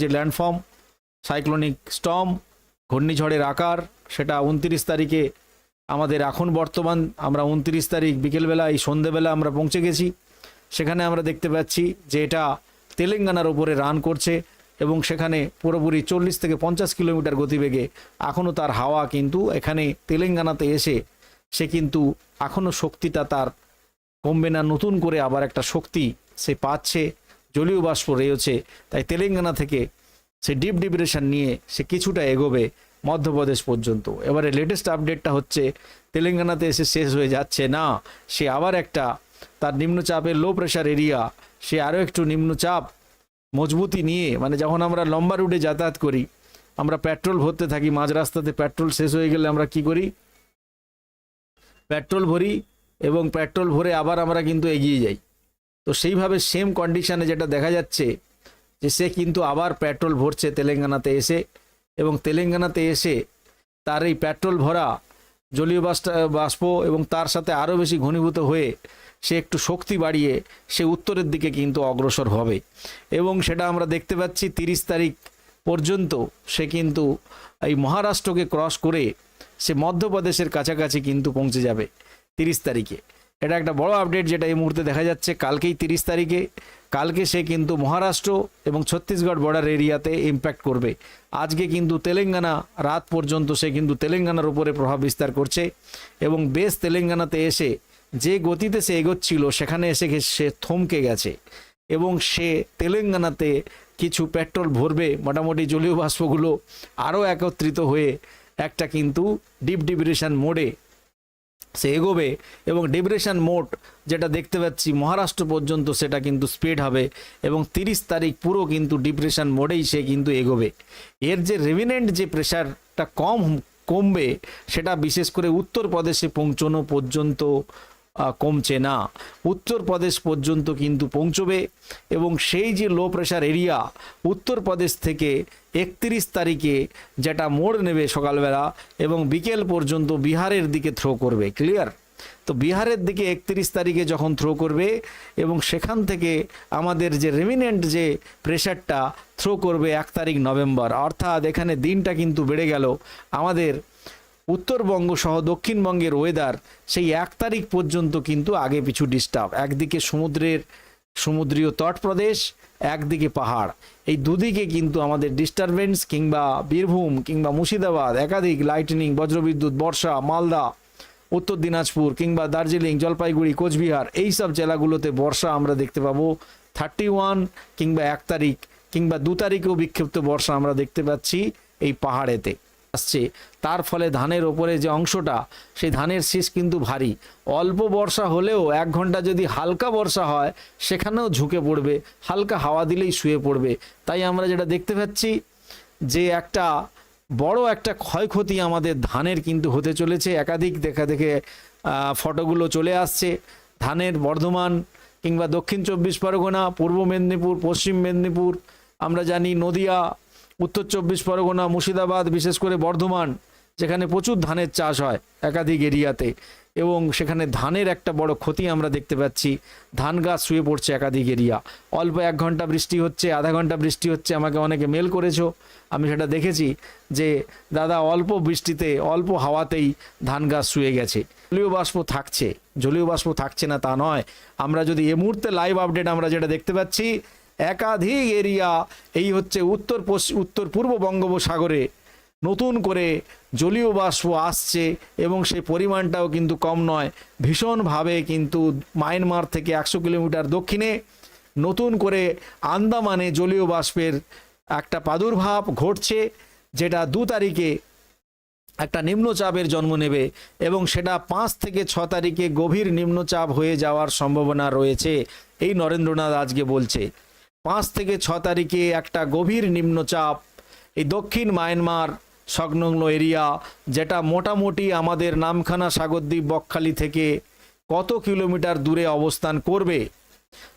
যে landform, cyclonic storm ঘূর্ণিঝড়ের আকার, সেটা উনত্রিশ তারিখে আমাদের এখন বর্তমান, আমরা উনত্রিশ তারিখ বিকেলবেলা, এই সন্ধেবেলা আমরা পৌঁছে গেছি। সেখানে আমরা দেখতে পাচ্ছি যে এটা তেলেঙ্গানার ওপরে রান করছে এবং সেখানে পুরোপুরি চল্লিশ থেকে পঞ্চাশ কিলোমিটার গতিবেগে এখনও তার হাওয়া কিন্তু এখানে তেলেঙ্গানাতে এসে সে কিন্তু এখনও শক্তিটা তার কমবে না, নতুন করে আবার একটা শক্তি সে পাচ্ছে। জলীয় বাষ্প রয়েছে, তাই তেলেঙ্গানা থেকে সে ডিপ ডিপ্রেশন নিয়ে সে কিছুটা এগোবে মধ্যপ্রদেশ পর্যন্ত। এবারে লেটেস্ট আপডেটটা হচ্ছে, তেলেঙ্গানাতে এসে শেষ হয়ে যাচ্ছে না, সে আবার একটা তার নিম্নচাপের লো প্রেশার এরিয়া সে আরও একটু নিম্নচাপ মজবুতি নিয়ে মানে যখন আমরা লম্বা রুটে যাতায়াত করি, আমরা পেট্রোল ভরতে থাকি, মাঝ রাস্তাতে পেট্রোল শেষ হয়ে গেলে আমরা কি করি? পেট্রোল ভরি এবং পেট্রোল ভরে আবার আমরা কিন্তু এগিয়ে যাই। তো সেইভাবে সেম কন্ডিশনে যেটা দেখা যাচ্ছে যে সে কিন্তু আবার পেট্রোল ভরছে তেলেঙ্গানাতে এসে এবং তেলেঙ্গানাতে এসে তার এই পেট্রোল ভরা জলীয় বাষ্প এবং তার সাথে আরও বেশি ঘনীভূত হয়ে সে একটু শক্তি বাড়িয়ে সে উত্তরের দিকে কিন্তু অগ্রসর হবে। এবং সেটা আমরা দেখতে পাচ্ছি তিরিশ তারিখ পর্যন্ত সে কিন্তু এই মহারাষ্ট্রকে ক্রস করে সে মধ্যপ্রদেশের কাছাকাছি কিন্তু পৌঁছে যাবে তিরিশ তারিখে। এটা একটা বড় আপডেট যেটা এই মুহূর্তে দেখা যাচ্ছে। কালকেই তিরিশ তারিখে, কালকে সে কিন্তু মহারাষ্ট্র এবং ছত্তিশগড় বর্ডার এরিয়াতে ইম্প্যাক্ট করবে। আজকে কিন্তু তেলেঙ্গানা, রাত পর্যন্ত সে কিন্তু তেলেঙ্গানার উপরে প্রভাব বিস্তার করছে এবং বেশ তেলেঙ্গানাতে এসে যে গতিতে সে এগোচ্ছিল, সেখানে এসে সে থমকে গেছে এবং সে তেলেঙ্গানাতে কিছু পেট্রোল ভরবে। মোটামুটি জলীয় বাষ্পগুলো আরও একত্রিত হয়ে একটা কিন্তু ডিপ ডিপ্রেশন মোডে সে এগোবে এবং ডিপ্রেশন মোড যেটা দেখতে পাচ্ছি মহারাষ্ট্র পর্যন্ত সেটা কিন্তু স্পিড হবে এবং তিরিশ তারিখ পুরো কিন্তু ডিপ্রেশন মোডেই সে কিন্তু এগোবে। এর যে রেভিনেন্ট যে প্রেশারটা কম কমবে সেটা বিশেষ করে উত্তরপ্রদেশে পৌঁছানো পর্যন্ত কমছে না। উত্তরপ্রদেশ পর্যন্ত কিন্তু পৌঁছবে এবং সেই যে লো প্রেশার এরিয়া উত্তরপ্রদেশ থেকে একত্রিশ তারিখে যেটা মোড় নেবে সকালবেলা এবং বিকেল পর্যন্ত বিহারের দিকে থ্রো করবে ক্লিয়ার তো বিহারের দিকে একত্রিশ তারিখে যখন থ্রো করবে এবং সেখান থেকে আমাদের যে রেমিনেন্ট যে প্রেশারটা থ্রো করবে এক তারিখ নভেম্বর, অর্থাৎ এখানে দিনটা কিন্তু বেড়ে গেল। আমাদের উত্তরবঙ্গ সহ দক্ষিণবঙ্গের ওয়েদার সেই এক তারিখ পর্যন্ত কিন্তু আগে পিছু ডিস্টার্ব একদিকে সমুদ্রের সমুদ্রীয় তট প্রদেশ, একদিকে পাহাড়। এই দুদিকে কিন্তু আমাদের ডিস্টারবেন্স কিংবা বীরভূম কিংবা মুর্শিদাবাদ, একাধিক লাইটনিং বজ্রবিদ্যুৎ, বর্ষা, মালদা, উত্তর দিনাজপুর কিংবা দার্জিলিং, জলপাইগুড়ি, কোচবিহার, এই সব জেলাগুলোতে বর্ষা আমরা দেখতে পাবো। থার্টি ওয়ান কিংবা এক তারিখ কিংবা দু তারিখেও বিক্ষিপ্ত বর্ষা আমরা দেখতে পাচ্ছি এই পাহাড়েতে। আসছে। তার ফলে ধানের ওপরে যে অংশটা, সেই ধানের শীষ কিন্তু ভারী। অল্প বর্ষা হলেও এক ঘণ্টা যদি হালকা বর্ষা হয়, সেখানেও ঝুঁকে পড়বে। হালকা হাওয়া দিলেই শুয়ে পড়বে। তাই আমরা যেটা দেখতে পাচ্ছি, যে একটা বড় একটা ক্ষয়ক্ষতি আমাদের ধানের কিন্তু হতে চলেছে। একাধিক দেখা দেখে ফটোগুলো চলে আসছে। ধানের বর্ধমান কিংবা দক্ষিণ চব্বিশ পরগনা, পূর্ব মেদিনীপুর, পশ্চিম মেদিনীপুর, আমরা জানি নদিয়া উত্তর চব্বিশ পরগনা, মুর্শিদাবাদ, বিশেষ করে বর্ধমান, যেখানে প্রচুর ধানের চাষ হয় একাধিক এরিয়াতে। এবং সেখানে ধানের একটা বড় ক্ষতি আমরা দেখতে পাচ্ছি। ধান গাছ শুয়ে পড়ছে একাধিক এরিয়া। অল্প এক ঘণ্টা বৃষ্টি হচ্ছে, আধা ঘণ্টা বৃষ্টি হচ্ছে, আমাকে অনেকে মেল করেছ। আমি সেটা দেখেছি যে, দাদা অল্প বৃষ্টিতে, অল্প হাওয়াতেই ধান গাছ শুয়ে গেছে। জলীয় বাষ্প থাকছে। জলীয় বাষ্প থাকছে না তা নয়। আমরা যদি এ মুহূর্তে লাইভ আপডেট আমরা যেটা দেখতে পাচ্ছি একাধিক এরিয়া, এই হচ্ছে উত্তর উত্তর পূর্ব বঙ্গোপসাগরে নতুন করে জলীয় বাষ্প আসছে এবং সেই পরিমাণটাও কিন্তু কম নয়। ভীষণভাবে কিন্তু মায়ানমার থেকে একশো কিলোমিটার দক্ষিণে নতুন করে আন্দামানে জলীয় বাষ্পের একটা প্রাদুর্ভাব ঘটছে, যেটা দু তারিখে একটা নিম্নচাপের জন্ম নেবে এবং সেটা পাঁচ থেকে ছ তারিখে গভীর নিম্নচাপ হয়ে যাওয়ার সম্ভাবনা রয়েছে, এই নরেন্দ্রনাথ আজকে বলছে। পাঁচ থেকে ছ তারিখে একটা গভীর নিম্নচাপ। এই দক্ষিণ মায়ানমার সংলগ্ন এরিয়া, যেটা মোটামুটি আমাদের নামখানা সাগরদ্বীপ বকখালি থেকে কত কিলোমিটার দূরে অবস্থান করবে,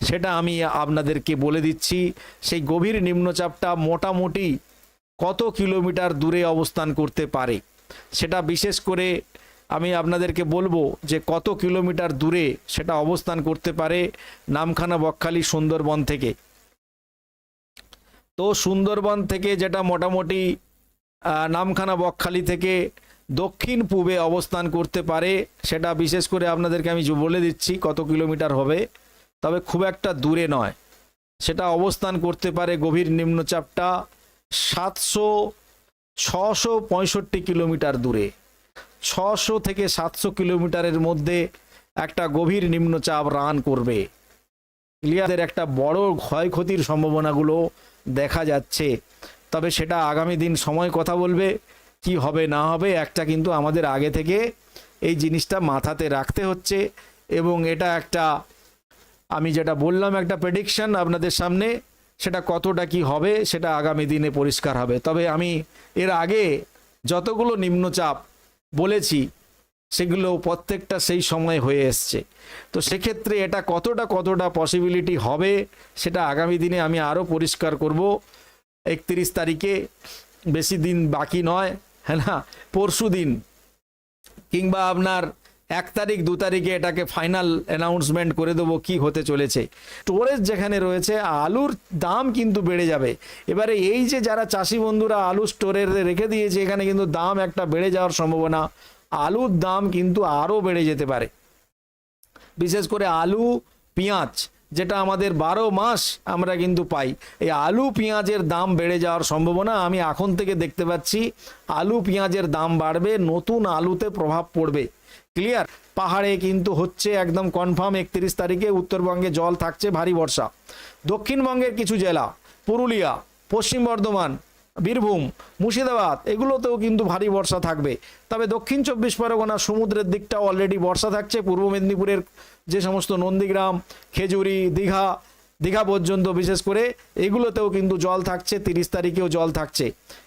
সেটা আমি আপনাদেরকে বলে দিচ্ছি। সেই গভীর নিম্নচাপটা মোটামুটি কত কিলোমিটার দূরে অবস্থান করতে পারে, সেটা বিশেষ করে আমি আপনাদেরকে বলব যে কত কিলোমিটার দূরে সেটা অবস্থান করতে পারে নামখানা বকখালি সুন্দরবন থেকে। তো সুন্দরবন থেকে যেটা মোটামুটি নামখানা বকখালি থেকে দক্ষিণ পূবে অবস্থান করতে পারে, সেটা বিশেষ করে আপনাদেরকে আমি বলে দিচ্ছি কত কিলোমিটার হবে, তবে খুব একটা দূরে নয়। সেটা অবস্থান করতে পারে গভীর নিম্নচাপটা সাতশো, ছশো পঁয়ষট্টি কিলোমিটার দূরে। ছশো থেকে সাতশো কিলোমিটারের মধ্যে একটা গভীর নিম্নচাপ রান করবে। ক্লিয়ারের একটা বড় ক্ষয়ক্ষতির সম্ভাবনাগুলো দেখা যাচ্ছে। তবে সেটা আগামী দিন সময় কথা বলবে, কি হবে না হবে, একটা কিন্তু আমাদের আগে থেকে এই জিনিসটা মাথাতে রাখতে হচ্ছে এবং এটা একটা, আমি যেটা বললাম একটা প্রেডিকশন আপনাদের সামনে, সেটা কতটা কি হবে, সেটা আগামী দিনে পরিষ্কার হবে। তবে আমি এর আগে যতগুলো নিম্নচাপ বলেছি সেগুলো প্রত্যেকটা সেই সময় হয়ে এসছে। তো সেক্ষেত্রে এটা কতটা কতটা পসিবিলিটি হবে, সেটা আগামী দিনে আমি আরও পরিষ্কার করব। একত্রিশ তারিখে বেশি দিন বাকি নয় হ্যাঁ না? পরশু দিন কিংবা আপনার এক তারিখ, দু তারিখে এটাকে ফাইনাল অ্যানাউন্সমেন্ট করে দেবো কি হতে চলেছে। স্টোরেজ যেখানে রয়েছে, আলুর দাম কিন্তু বেড়ে যাবে। এবারে এই যে যারা চাষি বন্ধুরা আলু স্টোরে রেখে দিয়েছে, এখানে কিন্তু দাম একটা বেড়ে যাওয়ার সম্ভাবনা। আলুর দাম কিন্তু আরও বেড়ে যেতে পারে। বিশেষ করে আলু, পেঁয়াজ, যেটা আমাদের বারো মাস আমরা কিন্তু পাই। এই আলু, পেঁয়াজের দাম বেড়ে যাওয়ার সম্ভাবনা আমি এখন থেকে দেখতে পাচ্ছি। আলু, পেঁয়াজের দাম বাড়বে, নতুন আলুতে প্রভাব পড়বে। ক্লিয়ার? পাহাড়ে কিন্তু হচ্ছে একদম কনফার্ম একত্রিশ তারিখে উত্তরবঙ্গে জল থাকছে ভারী বর্ষা। দক্ষিণবঙ্গের কিছু জেলা, পুরুলিয়া, পশ্চিম বর্ধমান বীরভূম, মুর্শিদাবাদ, এগুলোতেও কিন্তু ভারী বর্ষা থাকবে। তবে দক্ষিণ চব্বিশ পরগনা সমুদ্রের দিকটাও অলরেডি বর্ষা থাকছে। পূর্ব মেদিনীপুরের যে সমস্ত নন্দীগ্রাম, খেজুরি, দীঘা দীঘা পর্যন্ত বিশেষ করে এগুলোতেও কিন্তু জল থাকছে, তিরিশ তারিখেও জল থাকছে।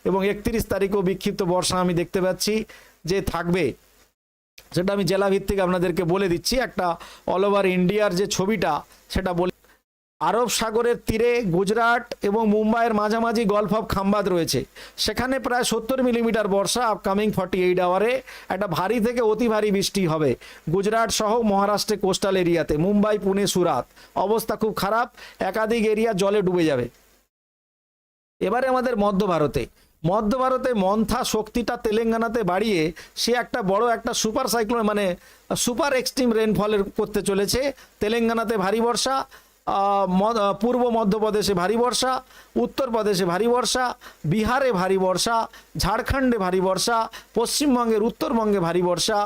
এবং একত্রিশ তারিখেও বিক্ষিপ্ত বর্ষা আমি দেখতে পাচ্ছি যে থাকবে। সেটা আমি জেলা ভিত্তিক আপনাদেরকে বলে দিচ্ছি। একটা অল ওভার ইন্ডিয়ার যে ছবিটা, সেটা বলে আরব সাগরের তীরে গুজরাট এবং মুম্বাইয়ের মাঝামাঝি গলফ অফ খাম্বাদ রয়েছে। সেখানে প্রায় সত্তর মিলিমিটার বর্ষা আপকামিং ফর্টি এইট আওয়ারে একটা ভারী থেকে অতি ভারী বৃষ্টি হবে। গুজরাট সহ মহারাষ্ট্রে কোস্টাল এরিয়াতে মুম্বাই, পুনে, সুরাত। অবস্থা খুব খারাপ, একাধিক এরিয়া জলে ডুবে যাবে। এবারে আমাদের মধ্য ভারতে। মধ্য ভারতে মন্থা শক্তিটা তেলেঙ্গানাতে বাড়িয়ে সে একটা বড় একটা সুপার সাইক্লোন মানে সুপার এক্সট্রিম রেনফলের করতে চলেছে। তেলেঙ্গানাতে ভারী বর্ষা পূর্ব মধ্যপ্রদেশে ভারী বর্ষা উত্তরপ্রদেশে ভারী বর্ষা বিহারে ভারী বর্ষা ঝাড়খণ্ডে ভারী বর্ষা পশ্চিমবঙ্গের উত্তরবঙ্গে ভারী বর্ষা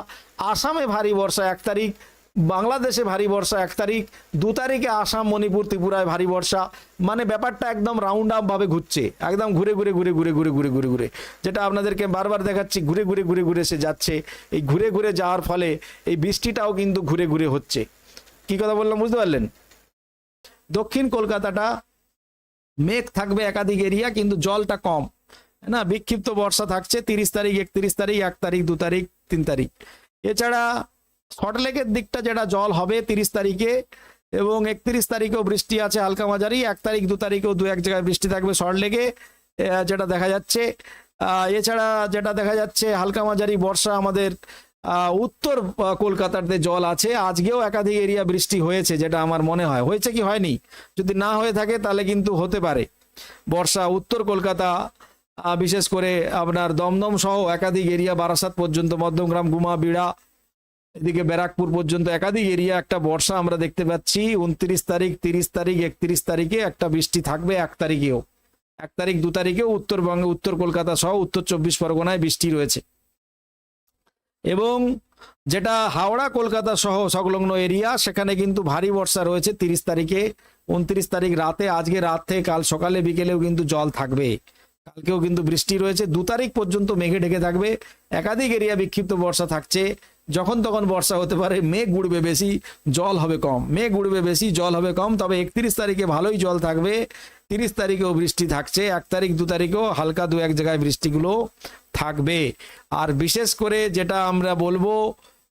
আসামে ভারী বর্ষা এক তারিখ বাংলাদেশে ভারী বর্ষা এক তারিখ দু তারিখে আসাম মণিপুর ত্রিপুরায় ভারী বর্ষা মানে ব্যাপারটা একদম রাউন্ড আপ ভাবে ঘুরছে একদম ঘুরে ঘুরে ঘুরে ঘুরে ঘুরে ঘুরে ঘুরে ঘুরে যেটা আপনাদেরকে বারবার দেখাচ্ছি ঘুরে ঘুরে ঘুরে ঘুরে সে যাচ্ছে এই ঘুরে ঘুরে যাওয়ার ফলে এই বৃষ্টিটাও কিন্তু ঘুরে ঘুরে হচ্ছে কি কথা বললাম বুঝতে পারলেন দক্ষিণ কলকাতাটা মেঘ থাকবে একাধিক এরিয়া, কিন্তু জলটা কম। না, বিক্ষিপ্ত বর্ষা থাকছে, তিরিশ তারিখ, একত্রিশ তারিখ, এক তারিখ, দু তারিখ, তিন তারিখ। এছাড়া সল্টলেকের দিকটা যেটা জল হবে তিরিশ তারিখে এবং একত্রিশ তারিখেও বৃষ্টি আছে হালকা মাঝারি, এক তারিখ, দু তারিখেও দু এক জায়গায় বৃষ্টি থাকবে সল্টলেকে যেটা দেখা যাচ্ছে। এছাড়া যেটা দেখা যাচ্ছে হালকা মাঝারি বর্ষা আমাদের উত্তর কলকাতাতে জল আছে। আজকেও একাধিক এরিয়া বৃষ্টি হয়েছে, যেটা আমার মনে হয়। হয়েছে কি, হয়নি? যদি না হয়ে থাকে, তাহলে কিন্তু হতে পারে। বর্ষা, উত্তর কলকাতা বিশেষ করে আপনার দমদম সহ একাধিক এরিয়া, বারাসাত পর্যন্ত, মধ্যমগ্রাম, গুমা, বিড়া, এদিকে ব্যারাকপুর পর্যন্ত একাধিক এরিয়া একটা বর্ষা আমরা দেখতে পাচ্ছি। উনত্রিশ তারিখ, তিরিশ তারিখ, একত্রিশ তারিখে একটা বৃষ্টি থাকবে এক তারিখেও। এক তারিখ, দু তারিখেও উত্তরবঙ্গে, উত্তর কলকাতা সহ উত্তর চব্বিশ পরগনায় বৃষ্টি রয়েছে। এবং যেটা হাওড়া, কলকাতা সহ সংলগ্ন এরিয়া, সেখানে কিন্তু ভারী বর্ষা রয়েছে তিরিশ তারিখে। উনত্রিশ তারিখ রাতে, আজকে রাত থেকে কাল সকালে বিকেলেও কিন্তু জল থাকবে। কালকেও কিন্তু বৃষ্টি রয়েছে। দু তারিখ পর্যন্ত মেঘে ঢেকে থাকবে। একাধিক এরিয়া বিক্ষিপ্ত বর্ষা থাকছে। যখন তখন বর্ষা হতে পারে মেঘ উড়বে বেশি, জল হবে কম। মেঘ উড়বে বেশি, জল হবে কম, তবে একত্রিশ তারিখে ভালোই জল থাকবে। তিরিশ তারিখেও বৃষ্টি থাকছে, এক তারিখ, দু তারিখেও হালকা দু এক জায়গায় বৃষ্টিগুলো থাকবে। আর বিশেষ করে যেটা আমরা বলব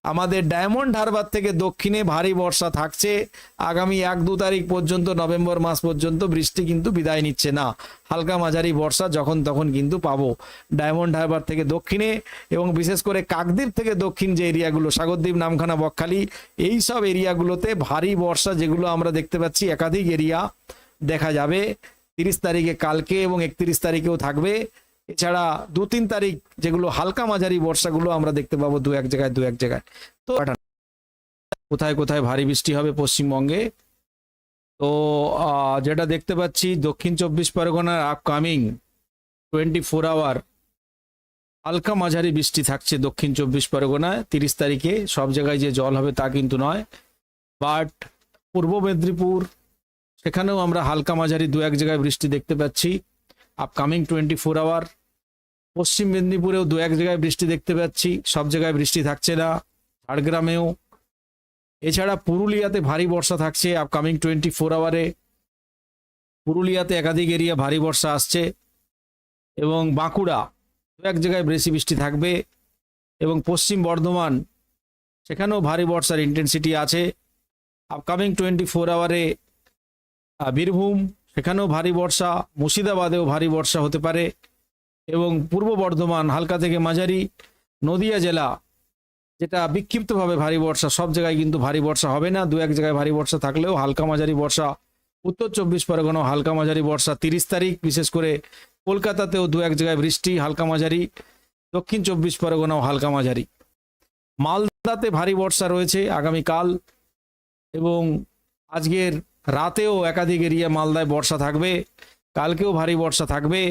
আমাদের ডায়মন্ড হারবার থেকে দক্ষিণে ভারী বর্ষা থাকছে। আগামী এক দু তারিখ পর্যন্ত, নভেম্বর মাস পর্যন্ত বৃষ্টি কিন্তু বিদায় নিচ্ছে না। হালকা মাঝারি বর্ষা যখন তখন কিন্তু পাবো। ডায়মন্ড হারবার থেকে দক্ষিণে এবং বিশেষ করে কাকদ্বীপ থেকে দক্ষিণ যে এরিয়াগুলো, সাগরদ্বীপ, নামখানা, বকখালি, এই সব এরিয়াগুলোতে ভারী বর্ষা যেগুলো আমরা দেখতে পাচ্ছি একাধিক এরিয়া দেখা যাবে। তিরিশ তারিখে কালকে এবং একত্রিশ তারিখেও থাকবে। এছাড়া দু তিন তারিখ যেগুলো হালকা মাঝারি বর্ষাগুলো আমরা দেখতে পাবো দু এক জায়গায়, দু এক জায়গায়। তো কোথায় কোথায় ভারী বৃষ্টি হবে পশ্চিমবঙ্গে? তো যেটা দেখতে পাচ্ছি, দক্ষিণ চব্বিশ পরগনার আপকামিং টোয়েন্টি ফোর আওয়ার হালকা মাঝারি বৃষ্টি থাকছে দক্ষিণ চব্বিশ পরগনায়। তিরিশ তারিখে সব জায়গায় যে জল হবে তা কিন্তু নয়। বাট পূর্ব মেদিনীপুর, সেখানেও আমরা হালকা মাঝারি দু এক জায়গায় বৃষ্টি দেখতে পাচ্ছি। আপকামিং টোয়েন্টি ফোর আওয়ার পশ্চিম মেদিনীপুরেও দু এক জায়গায় বৃষ্টি দেখতে পাচ্ছি, সব জায়গায় বৃষ্টি থাকছে না, ঝাড়গ্রামেও। এছাড়া পুরুলিয়াতে ভারী বর্ষা থাকছে আপকামিং টোয়েন্টি ফোর আওয়ারে পুরুলিয়াতে একাধিক এরিয়া ভারী বর্ষা আসছে এবং বাঁকুড়া দু এক জায়গায় বেশি বৃষ্টি থাকবে এবং পশ্চিম বর্ধমান সেখানেও ভারী বর্ষার ইন্টেন্সিটি আছে। আপকামিং টোয়েন্টি ফোর আওয়ারে বীরভূম সেখানেও ভারী বর্ষা, মুর্শিদাবাদেও ভারী বর্ষা হতে পারে। এবং পূর্ব বর্ধমান, হালকা থেকে মাঝারি, নদিয়া জেলা, যেটা বিক্ষিপ্তভাবে ভারী বর্ষা, সব জায়গায় কিন্তু ভারী বর্ষা হবে না। দু এক জায়গায় ভারী বর্ষা থাকলেও হালকা মাঝারি বর্ষা। উত্তর চব্বিশ পরগনাও হালকা মাঝারি বর্ষা, তিরিশ তারিখ, বিশেষ করে কলকাতাতেও দু এক জায়গায় বৃষ্টি, হালকা মাঝারি। দক্ষিণ চব্বিশ পরগনাও হালকা মাঝারি। মালদাতে ভারী বর্ষা রয়েছে আগামীকাল এবং আজকের রাতেও একাধিক এরিয়া মালদায় বর্ষা থাকবে। কালকেও ভারী বর্ষা থাকবে।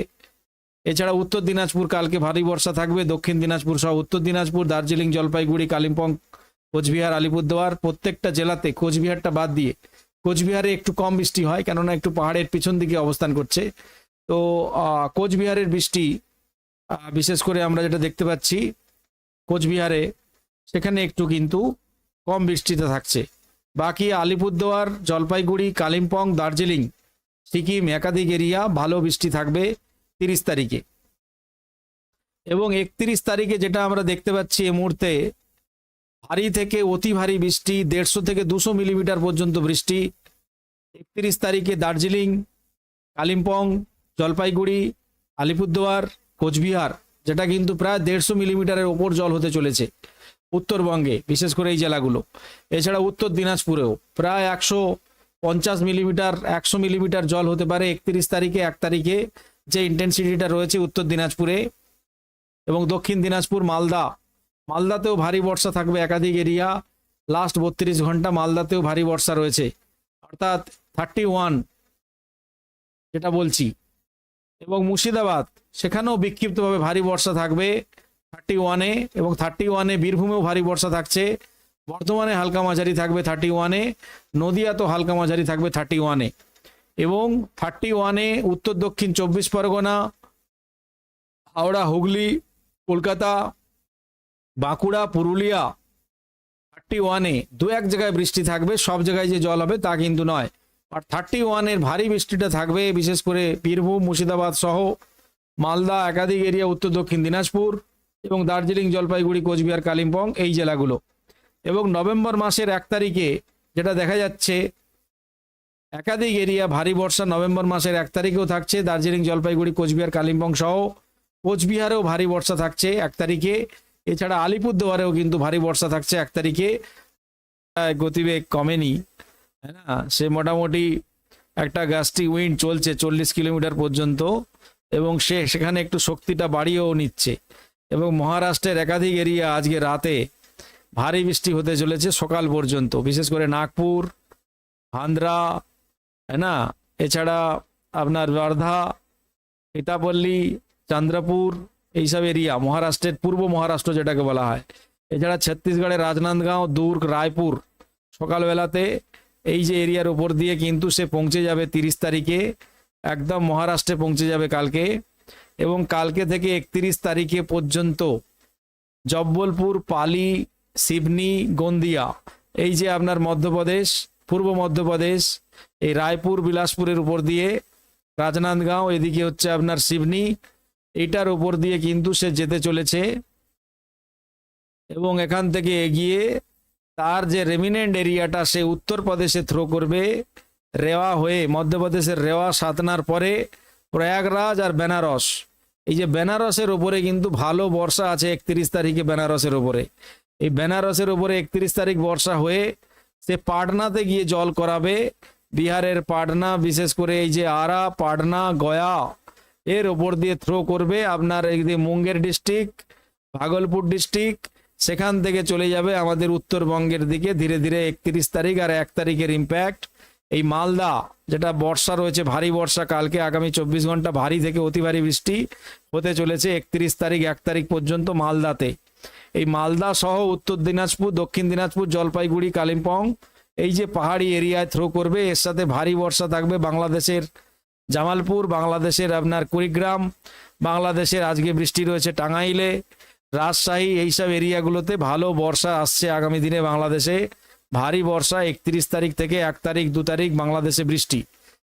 এছাড়া উত্তর দিনাজপুর কালকে ভারী বর্ষা থাকবে। দক্ষিণ দিনাজপুর সহ উত্তর দিনাজপুর, দার্জিলিং, জলপাইগুড়ি, কালিম্পং, কোচবিহার, আলিপুরদুয়ার প্রত্যেকটা জেলাতে কোচবিহারটা বাদ দিয়ে কোচবিহারে একটু কম বৃষ্টি হয়, কেননা একটু পাহাড়ের পিছন দিকে অবস্থান করছে। তো কোচবিহারের বৃষ্টি বিশেষ করে আমরা যেটা দেখতে পাচ্ছি, কোচবিহারে সেখানে একটু কিন্তু কম বৃষ্টিতে থাকছে। বাকি আলিপুরদুয়ার, জলপাইগুড়ি, কালিম্পং, দার্জিলিং, সিকিম একাধিক এরিয়া ভালো বৃষ্টি থাকবে। তিরিশ তারিখে। এবং একত্রিশ তারিখে যেটা আমরা দেখতে পাচ্ছি এই মুহূর্তে, ভারী থেকে অতি ভারী বৃষ্টি, দেড়শো থেকে দুশো মিলিমিটার পর্যন্ত বৃষ্টি। একত্রিশ তারিখে দার্জিলিং, কালিম্পং, জলপাইগুড়ি, আলিপুরদুয়ার, কোচবিহার, যেটা কিন্তু প্রায় দেড়শো মিলিমিটারের ওপর জল হতে চলেছে উত্তরবঙ্গে, বিশেষ করে এই জেলাগুলো। এছাড়া উত্তর দিনাজপুরেও প্রায় একশো পঞ্চাশ মিলিমিটার, একশো মিলিমিটার জল হতে পারে একত্রিশ তারিখে, এক তারিখে। যে ইন্টেন্সিটিটা রয়েছে উত্তর দিনাজপুরে এবং দক্ষিণ দিনাজপুর, মালদা। মালদাতেও ভারী বর্ষা থাকবে একাধিক এরিয়া। লাস্ট বত্রিশ ঘণ্টা মালদাতেও ভারী বর্ষা রয়েছে। অর্থাৎ থার্টি ওয়ান যেটা বলছি। এবং মুর্শিদাবাদ, সেখানেও বিক্ষিপ্তভাবে ভারী বর্ষা থাকবে থার্টি ওয়ানে এবং থার্টি ওয়ানে বীরভূমেও ভারী বর্ষা থাকছে। বর্ধমানে হালকা মাঝারি থাকবে থার্টি ওয়ানে নদিয়া তো হালকা মাঝারি থাকবে থার্টি ওয়ানে এবং থার্টি ওয়ানে উত্তর দক্ষিণ চব্বিশ পরগনা, হাওড়া, হুগলি, কলকাতা, বাঁকুড়া, পুরুলিয়া থার্টি ওয়ানে দু এক জায়গায় বৃষ্টি থাকবে, সব জায়গায় যে জল হবে তা কিন্তু নয়। আর থার্টি ওয়ানের ভারী বৃষ্টিটা থাকবে, বিশেষ করে বীরভূম, মুর্শিদাবাদ সহ মালদা, একাধিক এরিয়া, উত্তর দক্ষিণ দিনাজপুর এবং দার্জিলিং, জলপাইগুড়ি, কোচবিহার, কালিম্পং এই জেলাগুলো। এবং নভেম্বর মাসের এক তারিখে যেটা দেখা যাচ্ছে একাধিক এরিয়া, ভারী বর্ষা নভেম্বর মাসের এক তারিখেও থাকছে। দার্জিলিং, জলপাইগুড়ি, কোচবিহার, কালিম্পং সহ কোচবিহারেও ভারী বর্ষা থাকছে এক তারিখে। এছাড়া আলিপুরদুয়ারেও কিন্তু ভারী বর্ষা থাকছে এক তারিখে। গতিবেগ কমেনি হ্যাঁ না? সে মোটামুটি একটা গাছটি উইন্ড চলছে চল্লিশ কিলোমিটার পর্যন্ত এবং সে সেখানে একটু শক্তিটা বাড়িয়েও নিচ্ছে। এবং মহারাষ্ট্রের একাধিক এরিয়া আজকে রাতে ভারী বৃষ্টি হতে চলেছে সকাল পর্যন্ত। বিশেষ করে নাগপুর, আন্ধ্রা তাই না এছাড়া আপনার ওয়ার্ধা সীতাপল্লী চন্দ্রপুর এইসব এরিয়া মহারাষ্ট্রের পূর্ব মহারাষ্ট্র যেটাকে বলা হয় এছাড়া ছত্তিশগড়ের রাজনান্দগাঁও দুর্গ রায়পুর সকালবেলাতে এই যে এরিয়ার উপর দিয়ে কিন্তু সে পৌঁছে যাবে তিরিশ তারিখে একদম মহারাষ্ট্রে পৌঁছে যাবে কালকে এবং কালকে থেকে একত্রিশ তারিখে পর্যন্ত জব্বলপুর পালি সিবনি গন্দিয়া এই যে আপনার মধ্যপ্রদেশ পূর্ব মধ্যপ্রদেশ, এই রায়পুর, বিলাসপুরের উপর দিয়ে রাজনান্দগাঁও, এদিকে হচ্ছে আপনার সিবনি এটার উপর দিয়ে কিন্তু সে যেতে চলেছে। এবং এখান থেকে এগিয়ে তার যে রেমিনেন্ট এরিয়াটা, সে উত্তরপ্রদেশে থ্রো করবে রেওয়া হয়ে, মধ্যপ্রদেশের রেওয়া সাতনার পরে প্রয়াগরাজ আর বেনারস। এই যে বেনারসের ওপরে কিন্তু ভালো বর্ষা আছে একত্রিশ তারিখে বেনারসের ওপরে এই বেনারসের ওপরে একত্রিশ তারিখ বর্ষা হয়ে সে পাটনাতে গিয়ে জল করাবে। বিহারের পাটনা, বিশেষ করে এই যে আরা, পাটনা, গয়া, এর ওপর দিয়ে থ্রো করবে আপনার এই যে মুঙ্গের ডিস্ট্রিক্ট ভাগলপুর ডিস্ট্রিক্ট সেখান থেকে চলে যাবে আমাদের উত্তরবঙ্গের দিকে। ধীরে ধীরে একত্রিশ তারিখ আর এক তারিখের ইম্প্যাক্ট এই মালদা, যেটা বর্ষা রয়েছে, ভারী বর্ষা, কালকে আগামী চব্বিশ ঘণ্টা ভারী থেকে অতি ভারী বৃষ্টি হতে চলেছে। একত্রিশ তারিখ, এক তারিখ পর্যন্ত মালদাতে। এই মালদা সহ উত্তর দিনাজপুর, দক্ষিণ দিনাজপুর, জলপাইগুড়ি, কালিম্পং, এই যে পাহাড়ি এরিয়ায় থ্রো করবে, এর সাথে ভারী বর্ষা থাকবে বাংলাদেশের জামালপুর, বাংলাদেশের আপনার কুড়িগ্রাম, বাংলাদেশের আজকে বৃষ্টি রয়েছে টাঙ্গাইলে, রাজশাহী, এইসব এরিয়াগুলোতে ভালো বর্ষা আসছে আগামী দিনে বাংলাদেশে। ভারী বর্ষা একত্রিশ তারিখ থেকে এক তারিখ, দু তারিখ বাংলাদেশে বৃষ্টি।